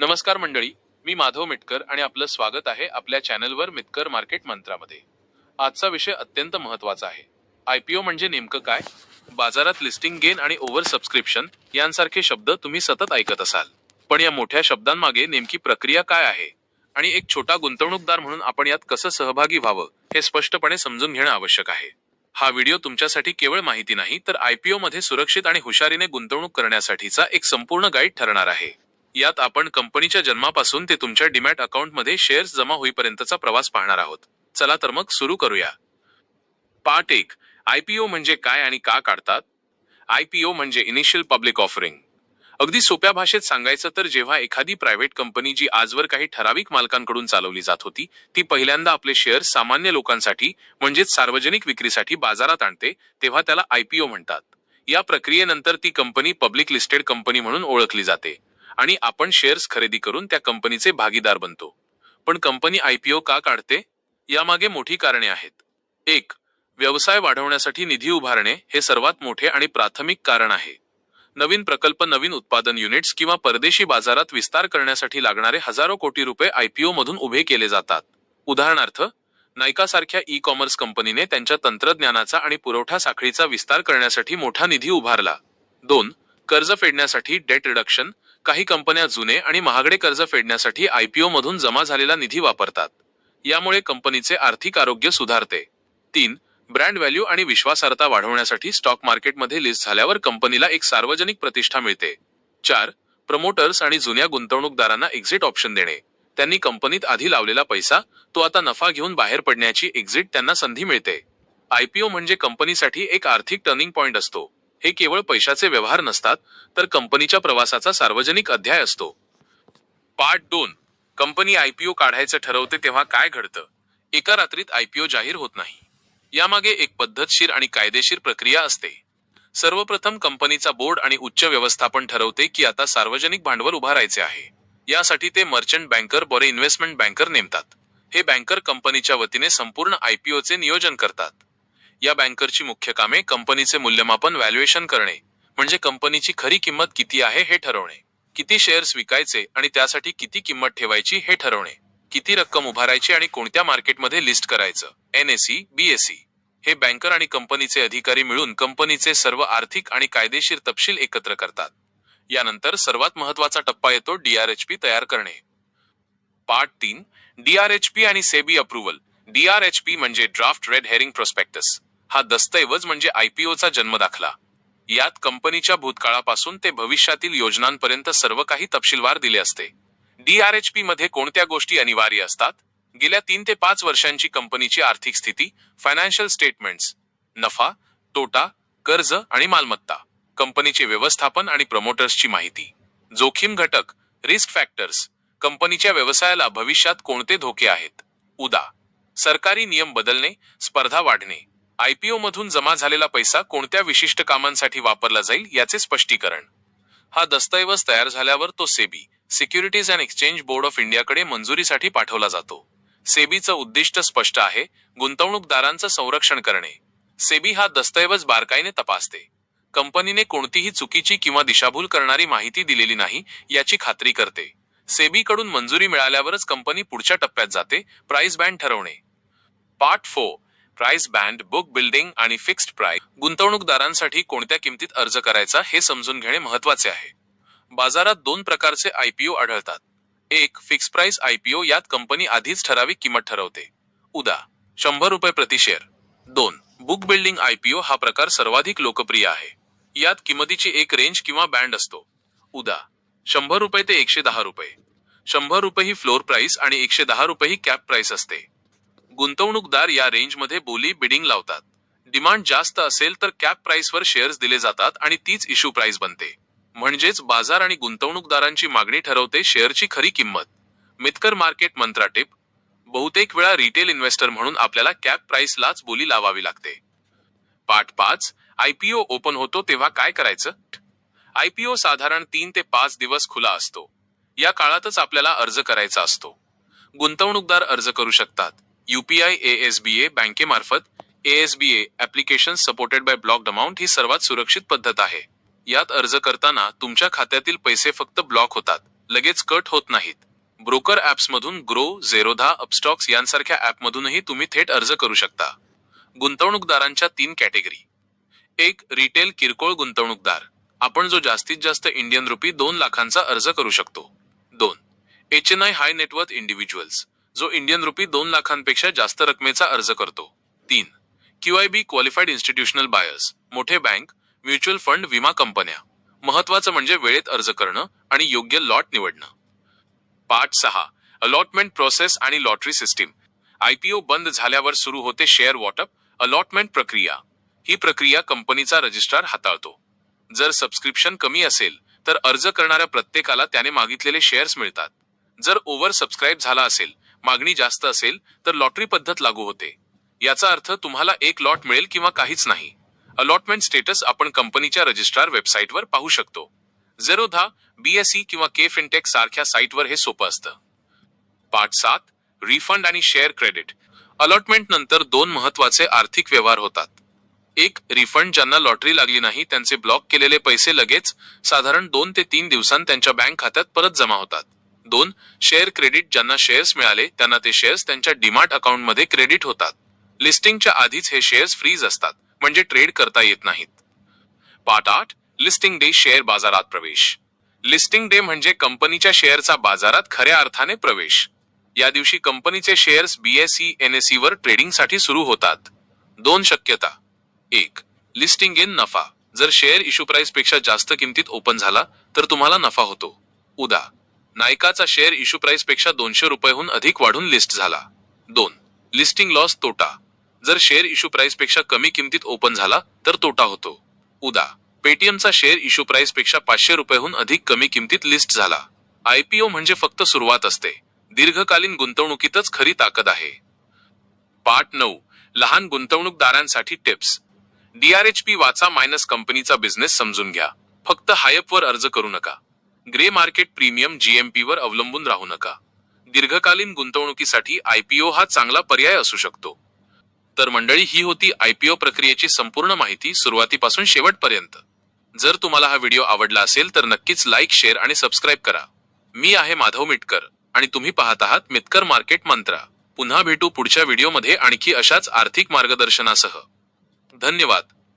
नमस्कार मंडळी मी माधव मिटकर आणि आपलं स्वागत आहे आपल्या चॅनलवर मिटकर मार्केट मंत्रामध्ये. आजचा विषय अत्यंत महत्त्वाचा आहे. आयपीओ म्हणजे नेमकं काय? बाजारात लिस्टिंग गेन आणि ओव्हर सबस्क्रिप्शन यांसारखे शब्द तुम्ही सतत ऐकत असाल. पण या मोठ्या शब्दांमागे नेमकी प्रक्रिया काय आहे? आणि एक छोटा गुंतवणूकदार म्हणून आपण यात कसं सहभागी व्हावं हे स्पष्टपणे समजून घेणं आवश्यक आहे. हा व्हिडिओ तुमच्यासाठी केवळ माहिती नाही तर आयपीओ मध्ये सुरक्षित आणि हुशारीने गुंतवणूक करण्यासाठीचा एक संपूर्ण गाईड ठरणार आहे. यात आपण कंपनीच्या जन्मापासून ते तुमच्या डिमॅट अकाउंटमध्ये शेअर्स जमा होईपर्यंतचा प्रवास पाहणार आहोत. चला तर मग सुरू करूया. पार्ट एक. आयपीओ म्हणजे काय आणि का काढतात? आयपीओ म्हणजे इनिशियल पब्लिक ऑफरिंग अगदी सोप्या भाषेत सांगायचं तर जेव्हा एखादी प्रायव्हेट कंपनी जी आजवर काही ठराविक मालकांकडून चालवली जात होती ती पहिल्यांदा आपले शेअर सामान्य लोकांसाठी म्हणजेच सार्वजनिक विक्रीसाठी बाजारात आणते तेव्हा त्याला आयपीओ म्हणतात. या प्रक्रियेनंतर ती कंपनी पब्लिक लिस्टेड कंपनी म्हणून ओळखली जाते. आणि आपण शेअर्स खरेदी करून त्या कंपनीचे भागीदार बनतो. पण कंपनी आयपीओ का काढते? यामागे मोठी कारणे आहेत. एक व्यवसाय वाढवण्यासाठी निधी उभारणे हे सर्वात मोठे आणि प्राथमिक कारण आहे. नवीन प्रकल्प नवीन उत्पादन युनिट्स किंवा परदेशी बाजारात विस्तार करण्यासाठी लागणारे हजारो कोटी रुपये आयपीओ मधून उभे केले जातात. उदाहरणार्थ नायकासारख्या ई कॉमर्स कंपनीने त्यांच्या तंत्रज्ञानाचा आणि पुरवठा साखळीचा विस्तार करण्यासाठी मोठा निधी उभारला. दोन कर्ज फेडण्यासाठी डेट रिडक्शन काही कंपन्या जुने आणि महागडे कर्ज फेडण्यासाठी आयपीओ मधून जमा झालेला निधी वापरतात. यामुळे कंपनीचे आर्थिक आरोग्य सुधारते. तीन ब्रँड व्हॅल्यू आणि विश्वासार्हता वाढवण्यासाठी स्टॉक मार्केटमध्ये लिस्ट झाल्यावर कंपनीला एक सार्वजनिक प्रतिष्ठा मिळते. चार प्रमोटर्स आणि जुन्या गुंतवणूकदारांना एक्झिट ऑप्शन देणे. त्यांनी कंपनीत आधी लावलेला पैसा तो आता नफा घेऊन बाहेर पडण्याची एक्झिट त्यांना संधी मिळते. आयपीओ म्हणजे कंपनीसाठी एक आर्थिक टर्निंग पॉइंट असतो. हे केवळ पैशाचे व्यवहार नसतात तर कंपनीच्या प्रवासाचा सार्वजनिक अध्याय असतो. पार्ट दोन. कंपनी आयपीओ काढायचं ठरवते तेव्हा काय घडतं? एका रात्रीत आयपीओ जाहीर होत नाही. यामागे एक पद्धतशीर आणि कायदेशीर प्रक्रिया असते. सर्वप्रथम कंपनीचा बोर्ड आणि उच्च व्यवस्थापन ठरवते की आता सार्वजनिक भांडवल उभारायचे आहे. यासाठी ते मर्चंट बँकर बरे इन्व्हेस्टमेंट बँकर नेमतात. हे बँकर कंपनीच्या वतीने संपूर्ण आयपीओचे नियोजन करतात. या बँकरची मुख्य कामे कंपनीचे मूल्यमापन व्हॅल्युएशन करणे म्हणजे कंपनीची खरी किंमत किती आहे हे ठरवणे. किती शेअर्स विकायचे आणि त्यासाठी किती किंमत ठेवायची हे ठरवणे. किती रक्कम उभारायची आणि कोणत्या मार्केटमध्ये लिस्ट करायचं. एनएसई बीएसई हे बँकर आणि कंपनीचे अधिकारी मिळून कंपनीचे सर्व आर्थिक आणि कायदेशीर तपशील एकत्र करतात. यानंतर सर्वात महत्त्वाचा टप्पा येतो डीआरएचपी तयार करणे. पार्ट तीन डीआरएचपी आणि सेबी अप्रुव्हल डीआरएचपी म्हणजे ड्राफ्ट रेड हेरिंग प्रोस्पेक्टस हा दस्तऐवज म्हणजे आयपीओचा जन्म दाखला. यात कंपनीच्या भूतकाळापासून ते भविष्यातील योजनांपर्यंत सर्व काही तपशीलवार दिले असते. डीआरएचपी मध्ये कोणत्या गोष्टी अनिवार्य असतात? गेल्या तीन ते पाच वर्षांची कंपनीची आर्थिक स्थिती फायनान्शियल स्टेटमेंट्स नफा तोटा कर्ज आणि मालमत्ता कंपनीचे व्यवस्थापन आणि प्रमोटर्सची माहिती जोखीम घटक रिस्क फॅक्टर्स कंपनीच्या व्यवसायाला भविष्यात कोणते धोके आहेत? उदा. सरकारी नियम बदलणे स्पर्धा वाढणे आयपीओ मधून जमा झालेला पैसा कोणत्या विशिष्ट कामांसाठी वापरला जाईल याचे स्पष्टीकरण. हा दस्तऐवज तयार झाल्यावर तो SEBI securities and exchange board of इंडियाकडे मंजुरीसाठी पाठवला जातो. सेबीचं उद्दिष्ट स्पष्ट आहे गुंतवणूकदारांचं संरक्षण करणे. सेबी हा दस्तऐवज बारकाईने तपासते. कंपनीने कोणतीही चुकीची किंवा दिशाभूल करणारी माहिती दिलेली नाही याची खात्री करते. सेबीकडून मंजुरी मिळाल्यावरच कंपनी पुढच्या टप्प्यात जाते प्राइस बँड ठरवणे. Part four price band book building आणि फिक्स्ड प्राइस गुंतवणूकदारांसाठी कोणत्या किमतीत अर्ज करायचा हे समजून घेणे महत्त्वाचे आहे. बाजारात दोन प्रकारचे आयपीओ आढळतात. एक फिक्स प्राइस आयपीओ यात कंपनी आधीच ठराविक किंमत ठरवते. उदा शंभर रुपये प्रति शेअर दोन बुक बिल्डिंग आयपीओ हा प्रकार सर्वाधिक लोकप्रिय आहे. यात किंमतीची एक रेंज किंवा बँड असतो. उदा शंभर रुपये ते एकशे दहा रुपये. शंभर रुपये ही फ्लोर प्राइस आणि एकशे दहा रुपये ही कॅप प्राइस असते. गुंतवणूकदार या रेंजमध्ये बोली बिडिंग लावतात. डिमांड जास्त असेल तर कॅप प्राइसवर शेअर्स दिले जातात आणि तीच इश्यू प्राइस बनते. म्हणजेच बाजार आणि गुंतवणूकदारांची मागणी ठरवते शेअरची खरी किंमत. मितकर मार्केट मंत्रा टिप बहुतेक वेळा रिटेल इन्व्हेस्टर म्हणून आपल्याला कॅप प्राइसलाच बोली लावावी लागते. पाठ पाच आयपीओ ओपन होतो तेव्हा काय करायचं? आयपीओ साधारण तीन ते पाच दिवस खुला असतो. या काळातच आपल्याला अर्ज करायचा असतो. गुंतवणूकदार अर्ज करू शकतात. युपीआय एएसबीए बँकेमार्फत ASBA application supported by blocked amount ही सर्वात सुरक्षित पद्धत आहे. यात अर्ज करताना तुमच्या खात्यातील पैसे फक्त ब्लॉक होतात लगेच कट होत नाहीत. ब्रोकर ऍप्समधून ग्रो झेरोधा अपस्टॉक्स यांसारख्या ऍपमधूनही तुम्ही थेट अर्ज करू शकता. गुंतवणूकदारांच्या तीन कॅटेगरी. एक रिटेल किरकोळ गुंतवणूकदार. आपण जो जास्तीत जास्त इंडियन रुपी दोन लाखांचा अर्ज करू शकतो. दोन H N I high net worth individuals. जो इंडियन रुपी दोन लाखांपेक्षा जास्त रकमेचा अर्ज करतो. तीन क्यू क्वालिफाईड इन्स्टिट्यूशनल बायर्स मोठे बँक म्युच्युअल फंड विमा कंपन्या. महत्वाचं म्हणजे वेळेत अर्ज करणं आणि योग्य लॉट निवडणं. पाच सहा अलॉटमेंट प्रोसेस आणि लॉटरी सिस्टीम आयपीओ बंद झाल्यावर सुरू होते शेअर वॉटअप अलॉटमेंट प्रक्रिया. ही प्रक्रिया कंपनीचा रजिस्ट्रार हाताळतो. जर सबस्क्रिप्शन कमी असेल तर अर्ज करणाऱ्या प्रत्येकाला त्याने मागितलेले शेअर्स मिळतात. जर ओव्हर सबस्क्राईब झाला असेल मागणी जास्त असेल तर लॉटरी पद्धत लागू होते. याचा अर्थ तुम्हाला एक लॉट मिळेल किंवा काहीच नाही. अलॉटमेंट स्टेटस आपण कंपनीच्या रजिस्ट्रार वेबसाईटवर पाहू शकतो. झेरोधा बीएसई किंवा के फिनटेक सारख्या साईटवर हे सोपं असतं. पाठ सात रिफंड आणि शेअर क्रेडिट अलॉटमेंट नंतर दोन महत्त्वाचे आर्थिक व्यवहार होतात. एक रिफंड ज्यांना लॉटरी लागली नाही त्यांचे ब्लॉक केलेले पैसे लगेच साधारण दोन ते तीन दिवसांत त्यांच्या बँक खात्यात परत जमा होतात. दोन शेअर क्रेडिट ज्यांना शेअर्स मिळाले त्यांना ते शेअर्स त्यांच्या डिमार्ट अकाउंटमध्ये क्रेडिट होतात. लिस्टिंगच्या आधीच हे शेअर्स फ्रीज असतात म्हणजे ट्रेड करता येत नाहीत. पार्ट आठ लिस्टिंग डे शेअर बाजारात प्रवेश. लिस्टिंग डे म्हणजे कंपनीच्या शेअरचा बाजारात खऱ्या अर्थाने प्रवेश. या दिवशी कंपनीचे शेअर्स बीएसई एनएसई वर ट्रेडिंगसाठी सुरू होतात. दोन शक्यता. एक लिस्टिंग इन नफा. जर शेअर इश्यू प्राइसपेक्षा जास्त किमतीत ओपन झाला तर तुम्हाला नफा होतो. उदा नायकाचा शेअर इश्यू प्राइसपेक्षा दोनशे रुपयेहून अधिक वाढून लिस्ट झाला. दोन लिस्टिंग लॉस तोटा. जर शेअर इश्यू प्राइसपेक्षा कमी किमतीत ओपन झाला तर तोटा होतो. उदा पेटीएमचा शेअर इश्यू प्राइसपेक्षा पाचशे रुपयेहून अधिक कमी किमतीत लिस्ट झाला. आयपीओ म्हणजे फक्त सुरुवात असते. दीर्घकालीन गुंतवणुकीतच खरी ताकद आहे. पाठ नऊ लहान गुंतवणूकदारांसाठी टिप्स डीआरएचपी वाचा मायनस कंपनीचा बिझनेस समजून घ्या. फक्त हायपवर अर्ज करू नका. ग्रे मार्केट प्रीमियम जीएमपी वर अवलंबून राहू नका. दीर्घकालीन गुंतवणुकीसाठी आयपीओ हा चांगला पर्याय असू शकतो. तर मंडळी ही होती आयपीओ प्रक्रियेची संपूर्ण माहिती सुरुवातीपासून शेवटपर्यंत. जर तुम्हाला हा व्हिडिओ आवडला असेल तर नक्कीच लाईक शेअर आणि सबस्क्राईब करा. मी आहे माधव मिटकर आणि तुम्ही पाहत आहात मितकर मार्केट मंत्रा. पुन्हा भेटू पुढच्या व्हिडिओमध्ये आणखी अशाच आर्थिक मार्गदर्शनासह. धन्यवाद.